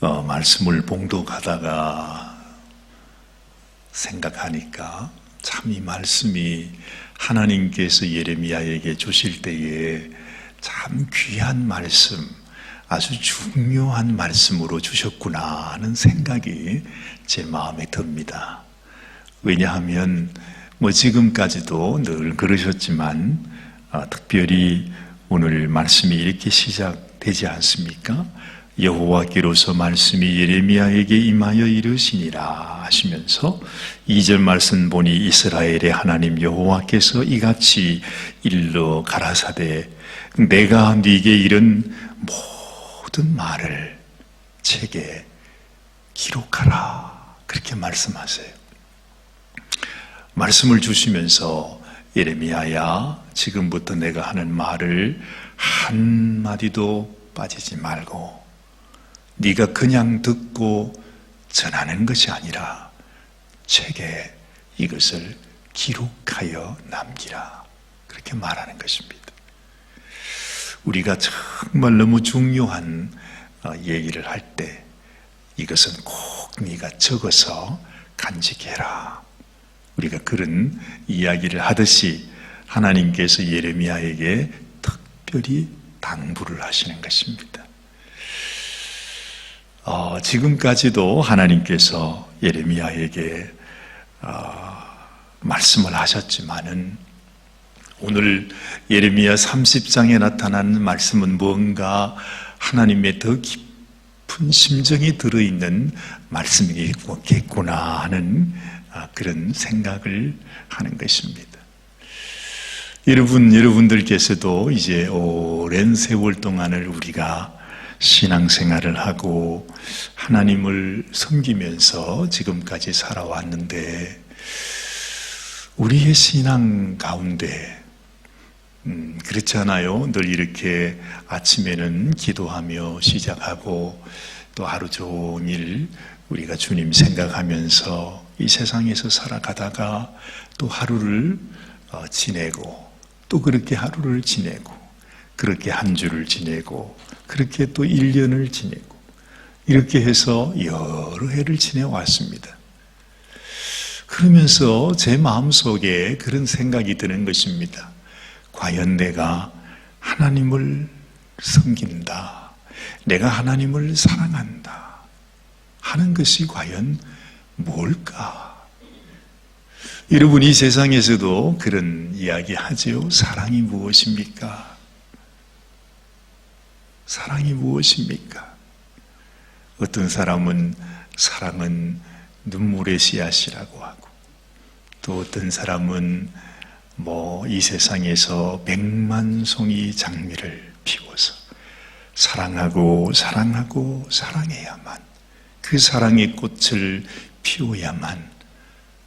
어, 말씀을 봉독하다가 생각하니까 참 이 말씀이 하나님께서 예레미야에게 주실 때에 참 귀한 말씀, 아주 중요한 말씀으로 주셨구나 하는 생각이 제 마음에 듭니다. 왜냐하면 뭐 지금까지도 늘 그러셨지만 아, 특별히 오늘 말씀이 이렇게 시작되지 않습니까? 여호와께로서 말씀이 예레미야에게 임하여 이르시니라 하시면서 2절 말씀 보니 이스라엘의 하나님 여호와께서 이같이 일러 가라사대 내가 네게 이른 모든 말을 책에 기록하라 그렇게 말씀하세요. 말씀을 주시면서 예레미야야 지금부터 내가 하는 말을 한 마디도 빠지지 말고 네가 그냥 듣고 전하는 것이 아니라 책에 이것을 기록하여 남기라 그렇게 말하는 것입니다. 우리가 정말 너무 중요한 어, 얘기를 할 때 이것은 꼭 네가 적어서 간직해라. 우리가 그런 이야기를 하듯이 하나님께서 예레미야에게 특별히 당부를 하시는 것입니다. 어, 지금까지도 하나님께서 예레미야에게 어, 말씀을 하셨지만은 오늘 예레미야 30장에 나타나는 말씀은 뭔가 하나님의 더 깊은 심정이 들어있는 말씀이겠구나 하는 아, 그런 생각을 하는 것입니다. 여러분, 여러분들께서도 이제 오랜 세월 동안을 우리가 신앙생활을 하고 하나님을 섬기면서 지금까지 살아왔는데 우리의 신앙 가운데 음, 그렇잖아요. 늘 이렇게 아침에는 기도하며 시작하고 또 하루 종일 우리가 주님 생각하면서 이 세상에서 살아가다가 또 하루를 어, 지내고 또 그렇게 하루를 지내고 그렇게 한 주를 지내고 그렇게 또 1년을 지내고 이렇게 해서 여러 해를 지내왔습니다. 그러면서 제 마음속에 그런 생각이 드는 것입니다. 과연 내가 하나님을 섬긴다. 내가 하나님을 사랑한다. 하는 것이 과연 뭘까? 여러분, 이 세상에서도 그런 이야기 하지요. 사랑이 무엇입니까? 사랑이 무엇입니까? 어떤 사람은 사랑은 눈물의 씨앗이라고 하고, 또 어떤 사람은 뭐 이 세상에서 백만 송이 장미를 피워서 사랑하고 사랑하고 사랑해야만 그 사랑의 꽃을 피워야만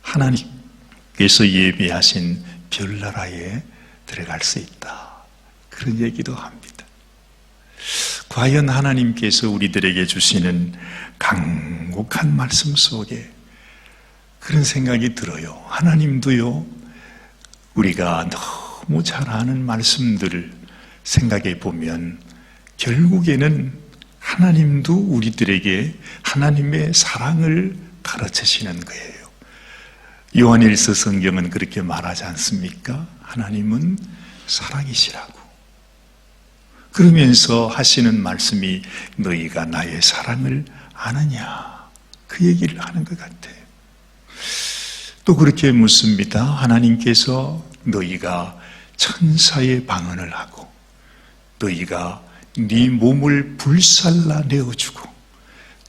하나님께서 예비하신 별나라에 들어갈 수 있다. 그런 얘기도 합니다. 과연 하나님께서 우리들에게 주시는 강곡한 말씀 속에 그런 생각이 들어요. 하나님도요, 우리가 너무 잘 아는 말씀들을 생각해 보면 결국에는 하나님도 우리들에게 하나님의 사랑을 가르치시는 거예요. 요한일서 성경은 그렇게 말하지 않습니까? 하나님은 사랑이시라고. 그러면서 하시는 말씀이 너희가 나의 사랑을 아느냐. 그 얘기를 하는 것 같아요. 또 그렇게 묻습니다. 하나님께서 너희가 천사의 방언을 하고 너희가 네 몸을 불살라 내어주고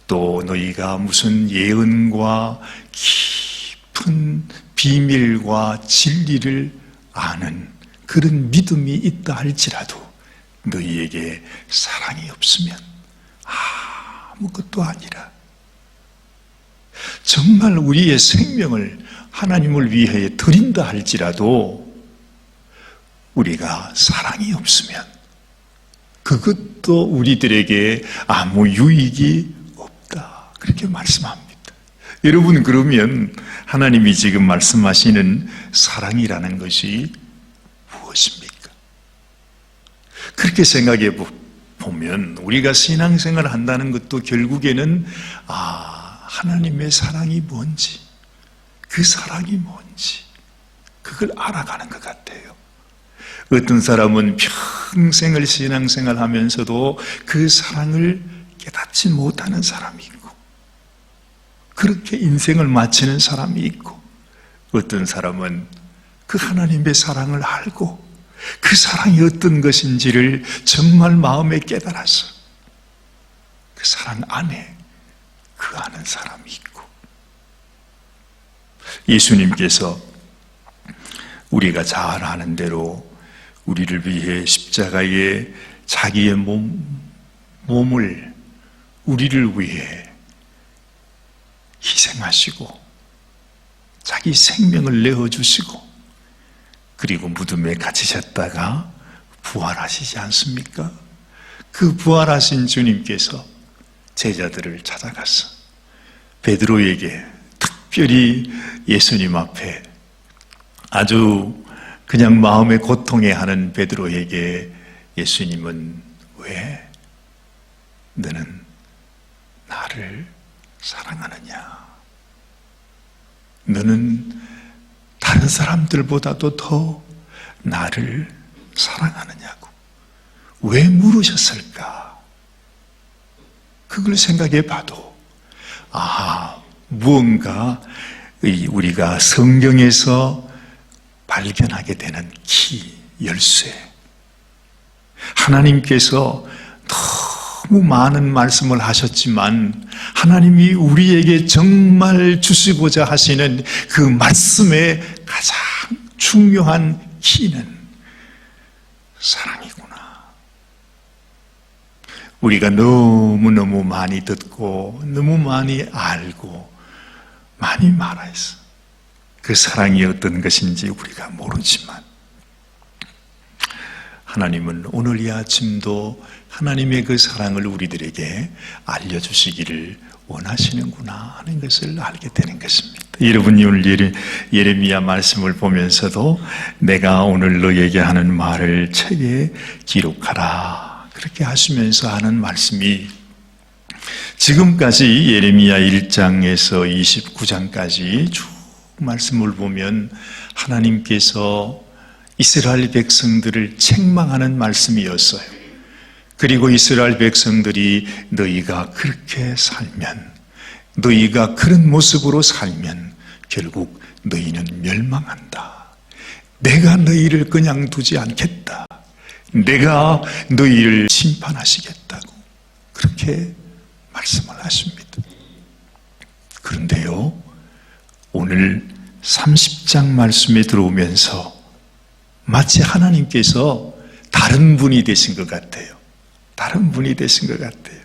또 너희가 무슨 예언과 깊은 비밀과 진리를 아는 그런 믿음이 있다 할지라도 너희에게 사랑이 없으면 아무것도 아니라 정말 우리의 생명을 하나님을 위해 드린다 할지라도 우리가 사랑이 없으면 그것도 우리들에게 아무 유익이 없다. 그렇게 말씀합니다. 여러분, 그러면 하나님이 지금 말씀하시는 사랑이라는 것이 무엇입니까? 그렇게 생각해 보면 우리가 신앙생활을 한다는 것도 결국에는 아 하나님의 사랑이 뭔지 그 사랑이 뭔지 그걸 알아가는 것 같아요. 어떤 사람은 평생을 신앙생활 하면서도 그 사랑을 깨닫지 못하는 사람이 있고 그렇게 인생을 마치는 사람이 있고 어떤 사람은 그 하나님의 사랑을 알고 그 사랑이 어떤 것인지를 정말 마음에 깨달아서 그 사랑 안에 그 아는 사람이 있고. 예수님께서 우리가 잘 아는 대로 우리를 위해 십자가에 자기의 몸, 몸을 우리를 위해 희생하시고 자기 생명을 내어주시고 그리고 무덤에 갇히셨다가 부활하시지 않습니까? 그 부활하신 주님께서 제자들을 찾아가서 베드로에게 특별히 예수님 앞에 아주 그냥 마음의 고통에 하는 베드로에게 예수님은 왜 너는 나를 사랑하느냐? 너는 다른 사람들보다도 더 나를 사랑하느냐고. 왜 물으셨을까? 그걸 생각해 봐도, 아, 무언가 우리가 성경에서 발견하게 되는 키, 열쇠. 하나님께서 너무 많은 말씀을 하셨지만 하나님이 우리에게 정말 주시고자 하시는 그 말씀의 가장 중요한 키는 사랑이구나. 우리가 너무너무 많이 듣고 너무 많이 알고 많이 말해서 그 사랑이 어떤 것인지 우리가 모르지만 하나님은 오늘 이 아침도 하나님의 그 사랑을 우리들에게 알려주시기를 원하시는구나 하는 것을 알게 되는 것입니다. 여러분이 오늘 예레, 예레미야 말씀을 보면서도 내가 오늘 너에게 하는 말을 책에 기록하라. 그렇게 하시면서 하는 말씀이 지금까지 예레미야 1장에서 29장까지 쭉 말씀을 보면 하나님께서 이스라엘 백성들을 책망하는 말씀이었어요. 그리고 이스라엘 백성들이 너희가 그렇게 살면, 너희가 그런 모습으로 살면 결국 너희는 멸망한다. 내가 너희를 그냥 두지 않겠다. 내가 너희를 심판하시겠다고. 그렇게 말씀을 하십니다. 그런데요, 오늘 30장 말씀에 들어오면서 마치 하나님께서 다른 분이 되신 것 같아요. 다른 분이 되신 것 같아요.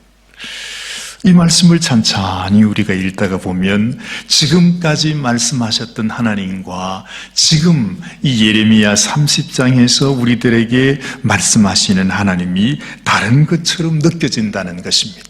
이 말씀을 천천히 우리가 읽다가 보면 지금까지 말씀하셨던 하나님과 지금 이 예레미야 30장에서 우리들에게 말씀하시는 하나님이 다른 것처럼 느껴진다는 것입니다.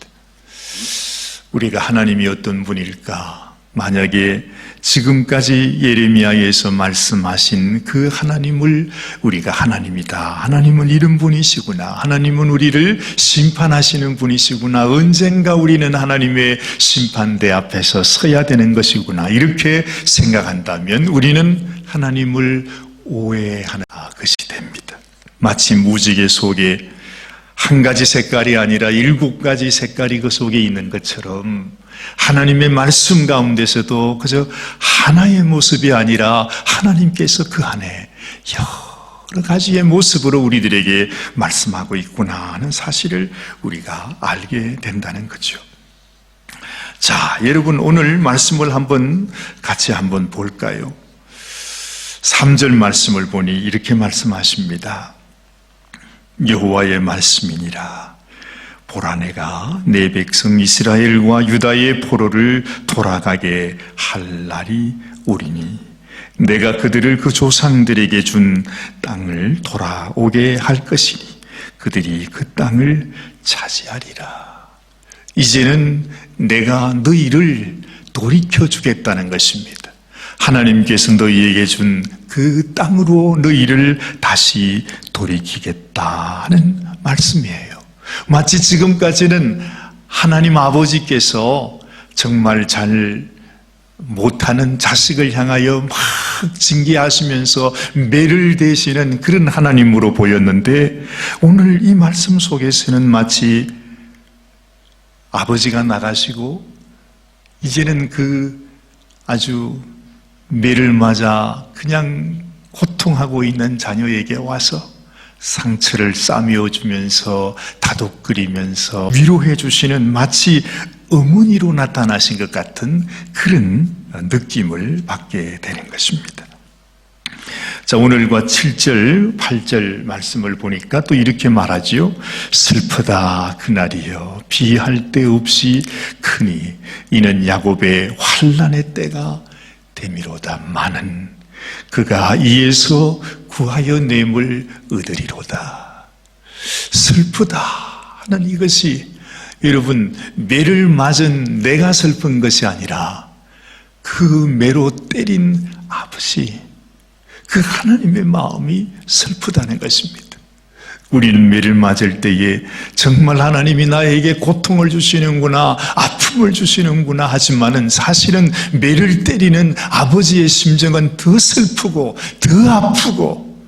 우리가 하나님이 어떤 분일까? 만약에 지금까지 예레미야에서 말씀하신 그 하나님을 우리가 하나님이다. 하나님은 이런 분이시구나. 하나님은 우리를 심판하시는 분이시구나. 언젠가 우리는 하나님의 심판대 앞에서 서야 되는 것이구나. 이렇게 생각한다면 우리는 하나님을 오해하는 것이 됩니다. 마치 무지개 속에 한 가지 색깔이 아니라 일곱 가지 색깔이 그 속에 있는 것처럼 하나님의 말씀 가운데서도 그저 하나의 모습이 아니라 하나님께서 그 안에 여러 가지의 모습으로 우리들에게 말씀하고 있구나 하는 사실을 우리가 알게 된다는 거죠. 자, 여러분 오늘 말씀을 한번 같이 한번 볼까요? 3절 말씀을 보니 이렇게 말씀하십니다. 여호와의 말씀이니라. 보라 내가 내 백성 이스라엘과 유다의 포로를 돌아가게 할 날이 오리니 내가 그들을 그 조상들에게 준 땅을 돌아오게 할 것이니 그들이 그 땅을 차지하리라. 이제는 내가 너희를 돌이켜 주겠다는 것입니다. 하나님께서 너희에게 준 그 땅으로 너희를 다시 돌이키겠다는 말씀이에요. 마치 지금까지는 하나님 아버지께서 정말 잘 못하는 자식을 향하여 막 징계하시면서 매를 대시는 그런 하나님으로 보였는데 오늘 이 말씀 속에서는 마치 아버지가 나가시고 이제는 그 아주 매를 맞아 그냥 고통하고 있는 자녀에게 와서 상처를 싸매어 주면서 다독거리면서 위로해 주시는 마치 어머니로 나타나신 것 같은 그런 느낌을 받게 되는 것입니다. 자, 오늘과 7절, 8절 말씀을 보니까 또 이렇게 말하지요. 슬프다 그날이여 비할 데 없이 크니 이는 야곱의 환란의 때가 되미로다 많은 그가 이에서 구하여 냄을 얻으리로다. 슬프다 하는 이것이 여러분 매를 맞은 내가 슬픈 것이 아니라 그 매로 때린 아버지 그 하나님의 마음이 슬프다는 것입니다. 우리는 매를 맞을 때에 정말 하나님이 나에게 고통을 주시는구나, 아픔을 주시는구나 하지만은 사실은 매를 때리는 아버지의 심정은 더 슬프고, 더 아프고,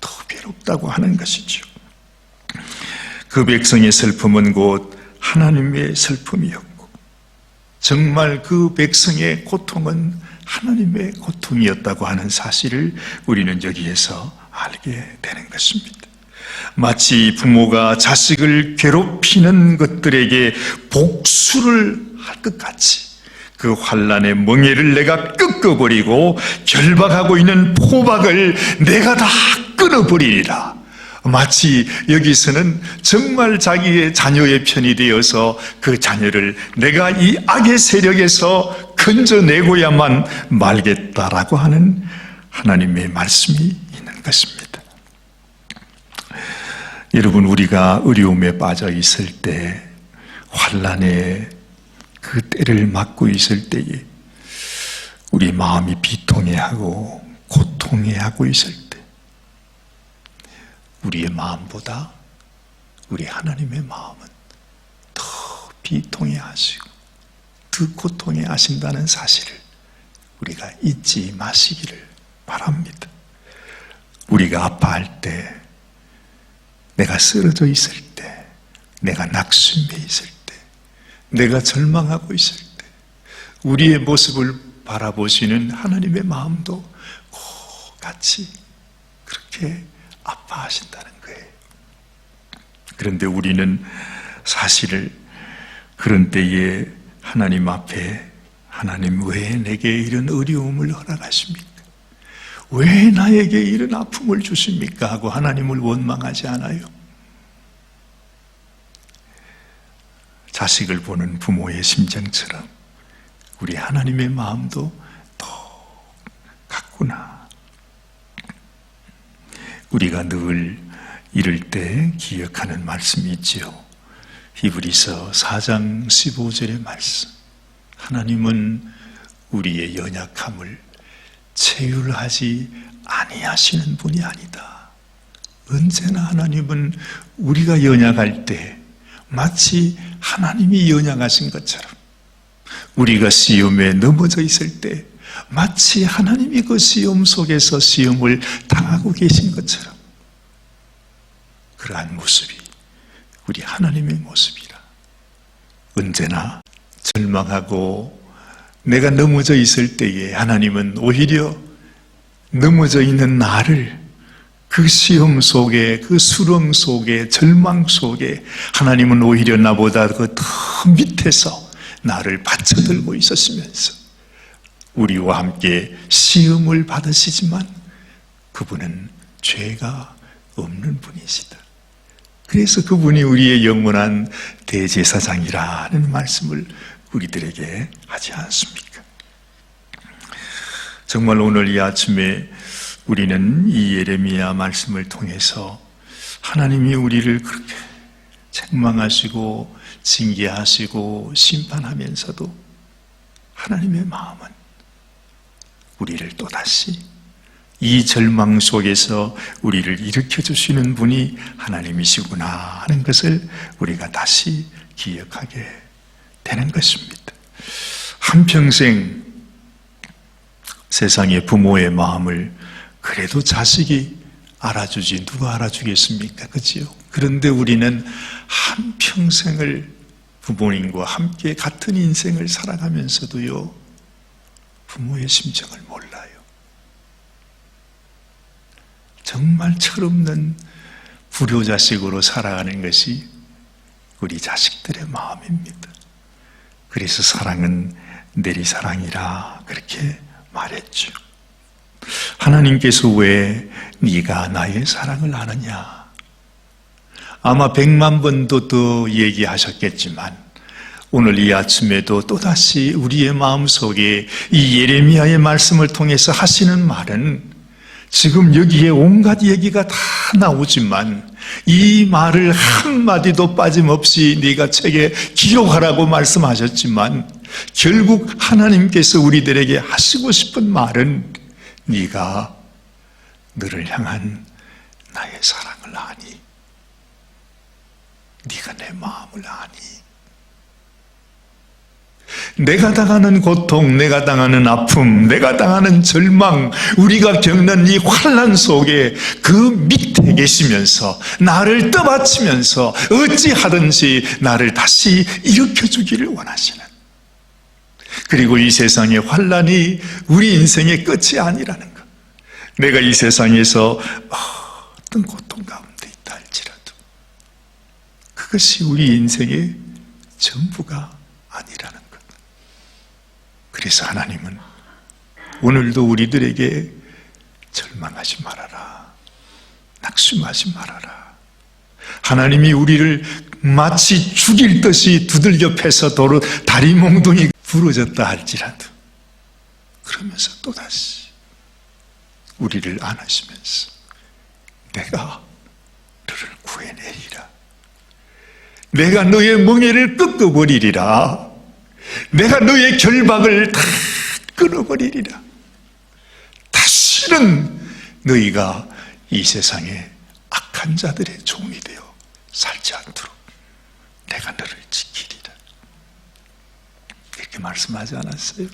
더 괴롭다고 하는 것이죠. 그 백성의 슬픔은 곧 하나님의 슬픔이었고, 정말 그 백성의 고통은 하나님의 고통이었다고 하는 사실을 우리는 여기에서 알게 되는 것입니다. 마치 부모가 자식을 괴롭히는 것들에게 복수를 할 것 같이 그 환란의 멍에를 내가 꺾어버리고 결박하고 있는 포박을 내가 다 끊어버리리라. 마치 여기서는 정말 자기의 자녀의 편이 되어서 그 자녀를 내가 이 악의 세력에서 건져내고야만 말겠다라고 하는 하나님의 말씀이 있는 것입니다. 여러분 우리가 어려움에 빠져 있을 때 환란의 그 때를 맞고 있을 때에 우리 마음이 비통해하고 고통해하고 있을 때 우리의 마음보다 우리 하나님의 마음은 더 비통해하시고 더 고통해하신다는 사실을 우리가 잊지 마시기를 바랍니다. 우리가 아파할 때 내가 쓰러져 있을 때, 내가 낙심해 있을 때, 내가 절망하고 있을 때, 우리의 모습을 바라보시는 하나님의 마음도 같이 그렇게 아파하신다는 거예요. 그런데 우리는 사실을 그런 때에 하나님 앞에 하나님 왜 내게 이런 어려움을 허락하십니까? 왜 나에게 이런 아픔을 주십니까? 하고 하나님을 원망하지 않아요. 자식을 보는 부모의 심정처럼 우리 하나님의 마음도 더 같구나. 우리가 늘 이럴 때 기억하는 말씀이 있지요. 히브리서 4장 15절의 말씀. 하나님은 우리의 연약함을 체휼하지 아니하시는 분이 아니다. 언제나 하나님은 우리가 연약할 때 마치 하나님이 연약하신 것처럼 우리가 시험에 넘어져 있을 때 마치 하나님이 그 시험 속에서 시험을 당하고 계신 것처럼 그러한 모습이 우리 하나님의 모습이라 언제나 절망하고 내가 넘어져 있을 때에 하나님은 오히려 넘어져 있는 나를 그 시험 속에, 그 수렁 속에, 절망 속에 하나님은 오히려 나보다 그 더 밑에서 나를 받쳐들고 있었으면서 우리와 함께 시험을 받으시지만 그분은 죄가 없는 분이시다. 그래서 그분이 우리의 영원한 대제사장이라는 말씀을 우리들에게 하지 않습니까? 정말 오늘 이 아침에 우리는 이 예레미야 말씀을 통해서 하나님이 우리를 그렇게 책망하시고 징계하시고 심판하면서도 하나님의 마음은 우리를 또다시 이 절망 속에서 우리를 일으켜 주시는 분이 하나님이시구나 하는 것을 우리가 다시 기억하게 되는 것입니다. 한평생 세상의 부모의 마음을 그래도 자식이 알아주지 누가 알아주겠습니까? 그지요? 그런데 우리는 한평생을 부모님과 함께 같은 인생을 살아가면서도요, 부모의 심정을 몰라요. 정말 철없는 불효자식으로 살아가는 것이 우리 자식들의 마음입니다. 그래서 사랑은 내리사랑이라 그렇게 말했죠. 하나님께서 왜 네가 나의 사랑을 아느냐? 아마 백만 번도 더 얘기하셨겠지만 오늘 이 아침에도 또다시 우리의 마음속에 이 예레미야의 말씀을 통해서 하시는 말은 지금 여기에 온갖 얘기가 다 나오지만 이 말을 한마디도 빠짐없이 네가 책에 기록하라고 말씀하셨지만 결국 하나님께서 우리들에게 하시고 싶은 말은 네가 너를 향한 나의 사랑을 아니 네가 내 마음을 아니 내가 당하는 고통, 내가 당하는 아픔, 내가 당하는 절망, 우리가 겪는 이 환란 속에 그 밑에 계시면서 나를 떠받치면서 어찌하든지 나를 다시 일으켜 주기를 원하시는 그리고 이 세상의 환란이 우리 인생의 끝이 아니라는 것. 내가 이 세상에서 어떤 고통 가운데 있다 할지라도 그것이 우리 인생의 전부가 아니라는 것. 그래서 하나님은 오늘도 우리들에게 절망하지 말아라. 낙심하지 말아라. 하나님이 우리를 마치 죽일 듯이 두들겨 패서 도로 다리 몽둥이 부러졌다 할지라도 그러면서 또다시 우리를 안아시면서 내가 너를 구해내리라. 내가 너의 멍에를 꺾어버리리라. 내가 너의 결박을 다 끊어버리리라. 다시는 너희가 이 세상에 악한 자들의 종이 되어 살지 않도록 내가 너를 지키리라. 이렇게 말씀하지 않았어요?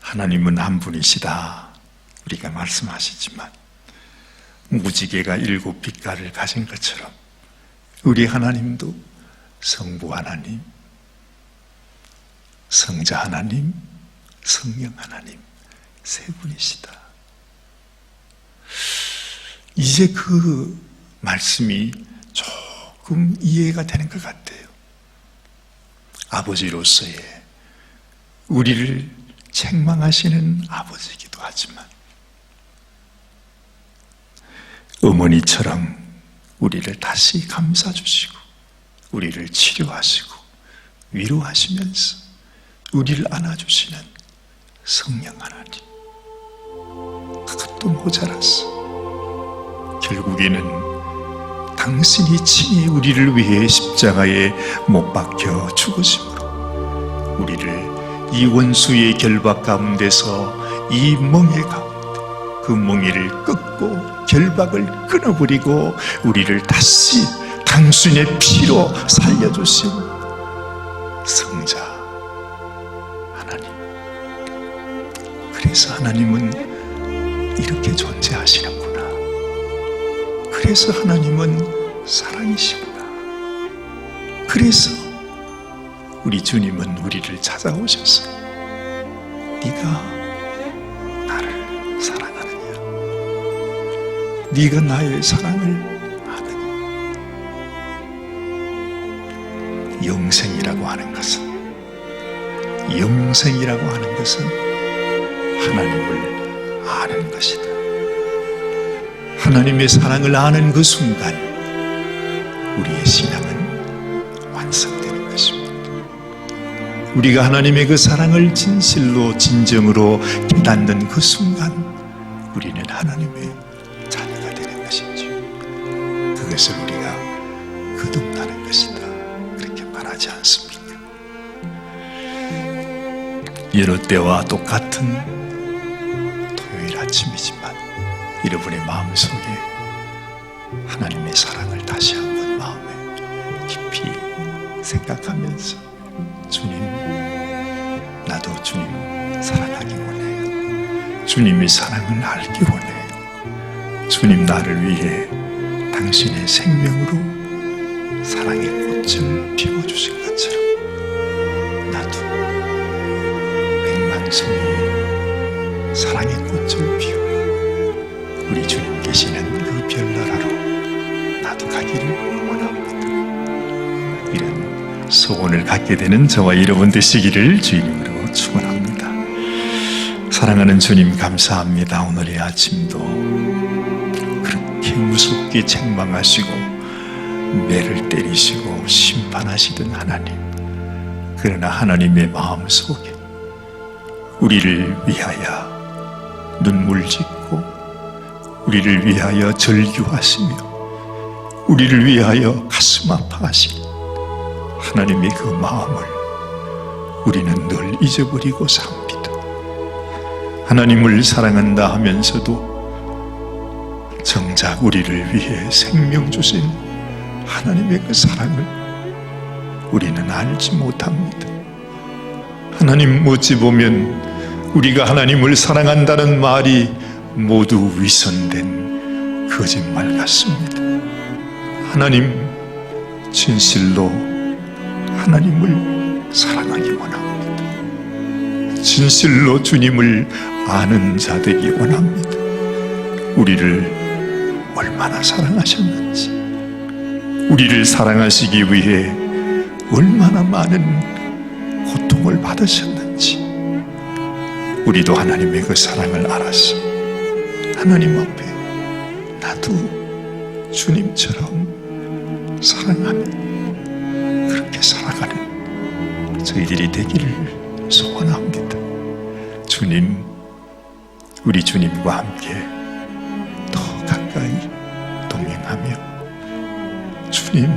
하나님은 한 분이시다. 우리가 말씀하시지만 무지개가 일곱 빛깔을 가진 것처럼 우리 하나님도 성부 하나님, 성자 하나님, 성령 하나님 세 분이시다. 이제 그 말씀이 조금 이해가 되는 것 같아요. 아버지로서의 우리를 책망하시는 아버지이기도 하지만 어머니처럼 우리를 다시 감싸주시고 우리를 치료하시고 위로하시면서 우리를 안아주시는 성령 하나님. 그것도 모자랐어 결국에는 당신이 친히 우리를 위해 십자가에 못 박혀 죽으심으로 우리를 이 원수의 결박 가운데서 이 멍에 가운데 그 멍에를 끊고 결박을 끊어버리고 우리를 다시 당신의 피로 살려주신 성자 그래서 하나님은 이렇게 존재하시는구나. 그래서 하나님은 사랑이시구나. 그래서 우리 주님은 우리를 찾아오셔서 네가 나를 사랑하느냐? 네가 나의 사랑을 아느냐? 영생이라고 하는 것은 영생이라고 하는 것은 하나님을 아는 것이다. 하나님의 사랑을 아는 그 순간 우리의 신앙은 완성되는 것입니다. 우리가 하나님의 그 사랑을 진실로 진정으로 깨닫는 그 순간 우리는 하나님의 자녀가 되는 것이죠. 그것을 우리가 거듭나는 것이다. 그렇게 말하지 않습니까? 여러 때와 똑같은 여러분의 마음속에 하나님의 사랑을 다시 한번 마음에 깊이 생각하면서 주님 나도 주님 사랑하기 원해요. 주님의 사랑을 알기 원해요. 주님 나를 위해 당신의 생명으로 사랑의 꽃을 피워주신 것처럼 나도 백만송이 사랑의 꽃을 피우고 우리 주님 계시는 그 별나라로 나도 가기를 원합니다. 이런 소원을 갖게 되는 저와 여러분 되시기를 주님으로 축원합니다. 사랑하는 주님 감사합니다. 오늘의 아침도 그렇게 무섭게 책망하시고 매를 때리시고 심판하시던 하나님 그러나 하나님의 마음 속에 우리를 위하여 눈물 짓고 우리를 위하여 절규하시며 우리를 위하여 가슴 아파하신 하나님의 그 마음을 우리는 늘 잊어버리고 삽니다. 하나님을 사랑한다 하면서도 정작 우리를 위해 생명 주신 하나님의 그 사랑을 우리는 알지 못합니다. 하나님 어찌 보면 우리가 하나님을 사랑한다는 말이 모두 위선된 거짓말 같습니다. 하나님 진실로 하나님을 사랑하기 원합니다. 진실로 주님을 아는 자 되기 원합니다. 우리를 얼마나 사랑하셨는지, 우리를 사랑하시기 위해 얼마나 많은 고통을 받으셨는지, 우리도 하나님의 그 사랑을 알아서 하나님 앞에 나도 주님처럼 사랑하며 그렇게 살아가는 저희들이 되기를 소원합니다. 주님, 우리 주님과 함께 더 가까이 동행하며 주님,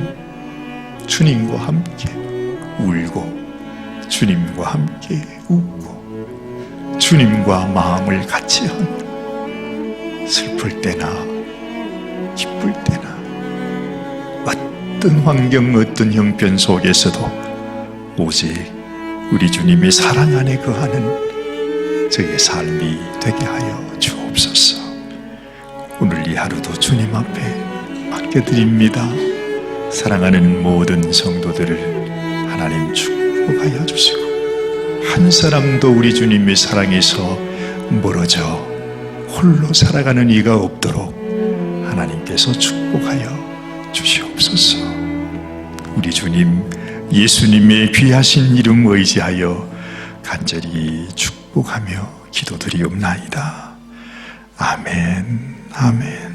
주님과 함께 울고 주님과 함께 웃고 주님과 마음을 같이 하며 슬플 때나 기쁠 때나 어떤 환경 어떤 형편 속에서도 오직 우리 주님의 사랑 안에 거하는 저의 삶이 되게 하여 주옵소서. 오늘 이 하루도 주님 앞에 맡겨드립니다. 사랑하는 모든 성도들을 하나님 축복하여 주시고 한 사람도 우리 주님의 사랑에서 멀어져 홀로 살아가는 이가 없도록 하나님께서 축복하여 주시옵소서. 우리 주님 예수님의 귀하신 이름 의지하여 간절히 축복하며 기도드리옵나이다. 아멘, 아멘.